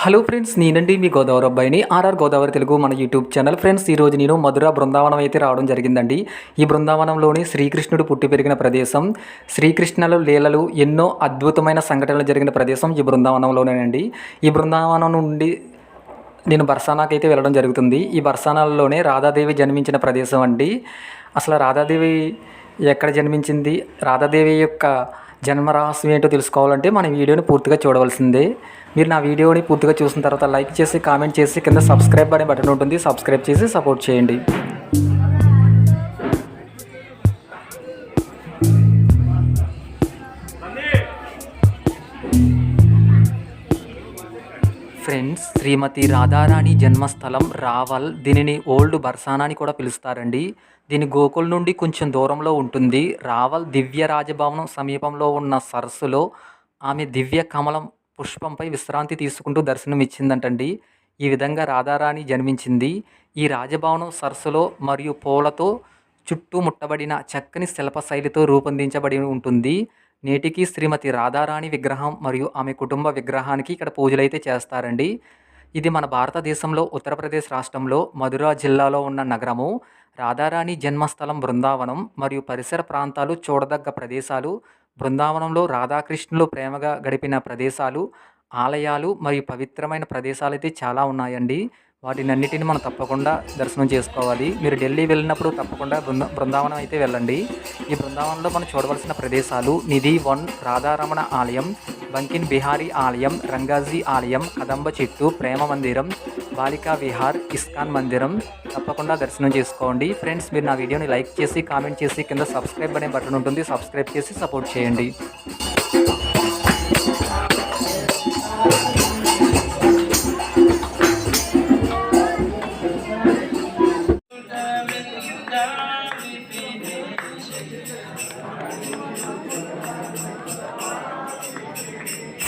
Hello friends నేనండి మీ గోదావరి అబ్బాయిని RR Godavari Telugu మన యూట్యూబ్ ఛానల్. ఫ్రెండ్స్ ఈరోజు నేను మధుర బృందావనం అయితే రావడం జరిగిందండి. ఈ బృందావనంలోని శ్రీకృష్ణుడు పుట్టి పెరిగిన ప్రదేశం శ్రీకృష్ణుల లీలలు ఎన్నో అద్భుతమైన సంఘటనలు జరిగిన ప్రదేశం ఈ బృందావనంలోనేనండి. ఈ బృందావనం నుండి నేను బర్సానాకి అయితే వెళ్ళడం జరుగుతుంది. ఈ బర్సానాల్లోనే రాధాదేవి జన్మించిన ప్రదేశం అండి. అసలు రాధాదేవి ఎక్కడ జన్మించింది? రాధాదేవి యొక్క జన్మరాశి ఏంటో తెలుసుకోవాలంటే మన వీడియోని పూర్తిగా చూడవలసిందే. మీరు నా వీడియోని పూర్తిగా చూసిన తర్వాత లైక్ చేసి కామెంట్ చేసి కింద సబ్స్క్రైబ్ అనే బటన్ ఉంటుంది. సబ్స్క్రైబ్ చేసి సపోర్ట్ చేయండి. ఫ్రెండ్స్ శ్రీమతి రాధారాణి జన్మస్థలం రావల్. దీనిని ఓల్డ్ బర్సానా అని కూడా పిలుస్తారండి. దీని గోకుల్ నుండి కొంచెం దూరంలో ఉంటుంది. రావల్ దివ్య రాజభవనం సమీపంలో ఉన్న సరస్సులో ఆమె దివ్య కమలం పుష్పంపై విశ్రాంతి తీసుకుంటూ దర్శనం ఇచ్చిందంటండి ఈ విధంగా రాధారాణి జన్మించింది. ఈ రాజభవనం సరస్సులో మరియు పూలతో చుట్టూ ముట్టబడిన చక్కని శిల్ప శైలితో రూపొందించబడి ఉంటుంది. నేటికి శ్రీమతి రాధారాణి విగ్రహం మరియు ఆమె కుటుంబ విగ్రహానికి ఇక్కడ పూజలైతే చేస్తారండి. ఇది మన భారతదేశంలో ఉత్తరప్రదేశ్ రాష్ట్రంలో మధుర జిల్లాలో ఉన్న నగరము. రాధారాణి జన్మస్థలం బృందావనం మరియు పరిసర ప్రాంతాలు చూడదగ్గ ప్రదేశాలు. బృందావనంలో రాధాకృష్ణులు ప్రేమగా గడిపిన ప్రదేశాలు. ఆలయాలు మరియు పవిత్రమైన ప్రదేశాలు అయితే చాలా ఉన్నాయండి. వాటిని అన్నిటిని మనం తప్పకుండా దర్శనం చేసుకోవాలి. మీరు ఢిల్లీ వెళ్ళినప్పుడు తప్పకుండా బృంద బృందావనం అయితే వెళ్ళండి. ఈ బృందావనంలో మనం చూడవలసిన ప్రదేశాలు నిధి వన్ రాధారమణ ఆలయం బంకిన్ బిహారీ ఆలయం రంగాజీ ఆలయం కదంబ చెట్టు ప్రేమ మందిరం బాలికా విహార్ ఇస్కాన్ మందిరం. తప్పకుండా దర్శనం చేసుకోండి. ఫ్రెండ్స్ మీరు నా వీడియోని లైక్ చేసి కామెంట్ చేసి కింద సబ్స్క్రైబ్ అనే బటన్ ఉంటుంది. సబ్స్క్రైబ్ చేసి సపోర్ట్ చేయండి.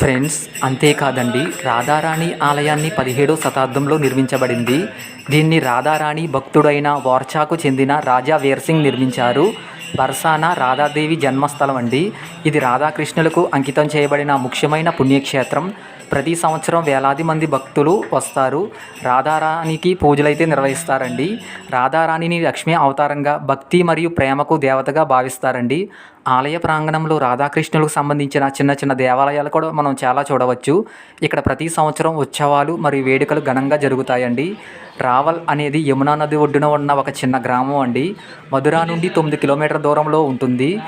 ఫ్రెండ్స్ అంతేకాదండి రాధారాణి ఆలయాన్ని పదిహేడో శతాబ్దంలో నిర్మించబడింది. దీన్ని రాధారాణి భక్తుడైన వార్చాకు చెందిన రాజా వీర్సింగ్ నిర్మించారు. బర్సానా రాధాదేవి జన్మస్థలం అండి. ఇది రాధాకృష్ణులకు అంకితం చేయబడిన ముఖ్యమైన పుణ్యక్షేత్రం. ప్రతి సంవత్సరం వేలాది మంది భక్తులు వస్తారు. రాధారాణికి పూజలైతే నిర్వహిస్తారండి. రాధారాణిని లక్ష్మీ అవతారంగా భక్తి మరియు ప్రేమకు దేవతగా భావిస్తారండి. ఆలయ ప్రాంగణంలో రాధాకృష్ణులకు సంబంధించిన చిన్న చిన్న దేవాలయాలు కూడా మనం చాలా చూడవచ్చు. ఇక్కడ ప్రతి సంవత్సరం ఉత్సవాలు మరియు వేడుకలు ఘనంగా జరుగుతాయండి. రావల్ అనేది యమునా నది ఒడ్డున ఉన్న ఒక చిన్న గ్రామం అండి. మధుర నుండి తొమ్మిది కిలోమీటర్ దూరంలో ఉంటుంది.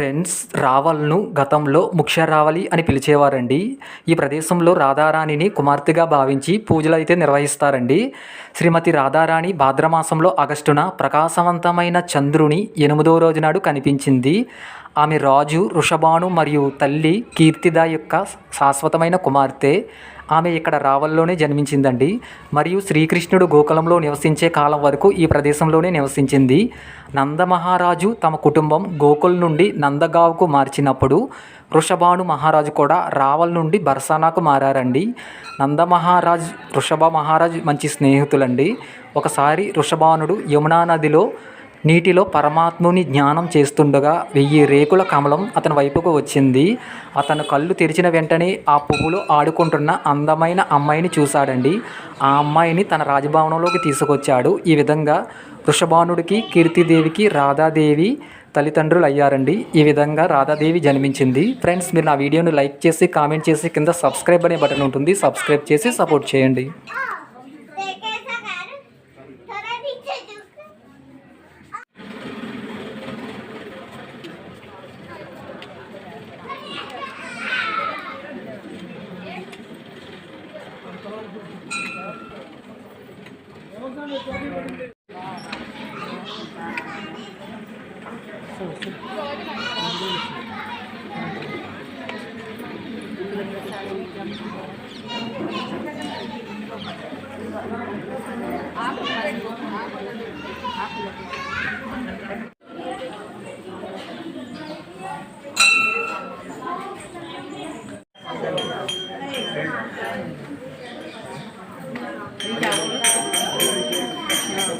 ఫ్రెండ్స్ రావల్ను గతంలో ముఖ్యరావలి అని పిలిచేవారండి. ఈ ప్రదేశంలో రాధారాణిని కుమార్తెగా భావించి పూజలు అయితే నిర్వహిస్తారండి. శ్రీమతి రాధారాణి భాద్రమాసంలో ఆగస్టున ప్రకాశవంతమైన చంద్రుని ఎనిమిదో రోజు నాడు కనిపించింది. ఆమె రాజు వృషభాను మరియు తల్లి కీర్తిద యొక్క శాశ్వతమైన కుమార్తె. ఆమె ఇక్కడ రావల్లోనే జన్మించిందండి. మరియు శ్రీకృష్ణుడు గోకులంలో నివసించే కాలం వరకు ఈ ప్రదేశంలోనే నివసించింది. నందమహారాజు తమ కుటుంబం గోకుల్ నుండి నందగావ్కు మార్చినప్పుడు వృషభాను మహారాజు కూడా రావల్ నుండి బర్సానాకు మారారండి. నందమహారాజ్ వృషభ మహారాజ్ మంచి స్నేహితులండి. ఒకసారి వృషభానుడు యమునా నదిలో నీటిలో పరమాత్ముని జ్ఞానం చేస్తుండగా వెయ్యి రేకుల కమలం అతని వైపుకు వచ్చింది. అతను కళ్ళు తెరిచిన వెంటనే ఆ పువ్వులో ఆడుకుంటున్న అందమైన అమ్మాయిని చూశాడండి. ఆ అమ్మాయిని తన రాజభవనంలోకి తీసుకొచ్చాడు. ఈ విధంగా వృషభానుడికి కీర్తిదేవికి రాధాదేవి తల్లిదండ్రులు అయ్యారండి ఈ విధంగా రాధాదేవి జన్మించింది. ఫ్రెండ్స్ మీరు నా వీడియోని లైక్ చేసి కామెంట్ చేసి కింద సబ్స్క్రైబ్ అనే బటన్ ఉంటుంది. సబ్స్క్రైబ్ చేసి సపోర్ట్ చేయండి. आप आप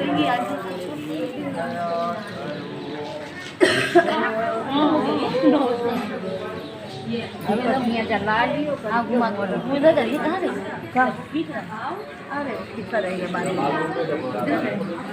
करेंगी आज। पूजा करिए कहाँ रहेगी अरे कितना रहेगा बारे में?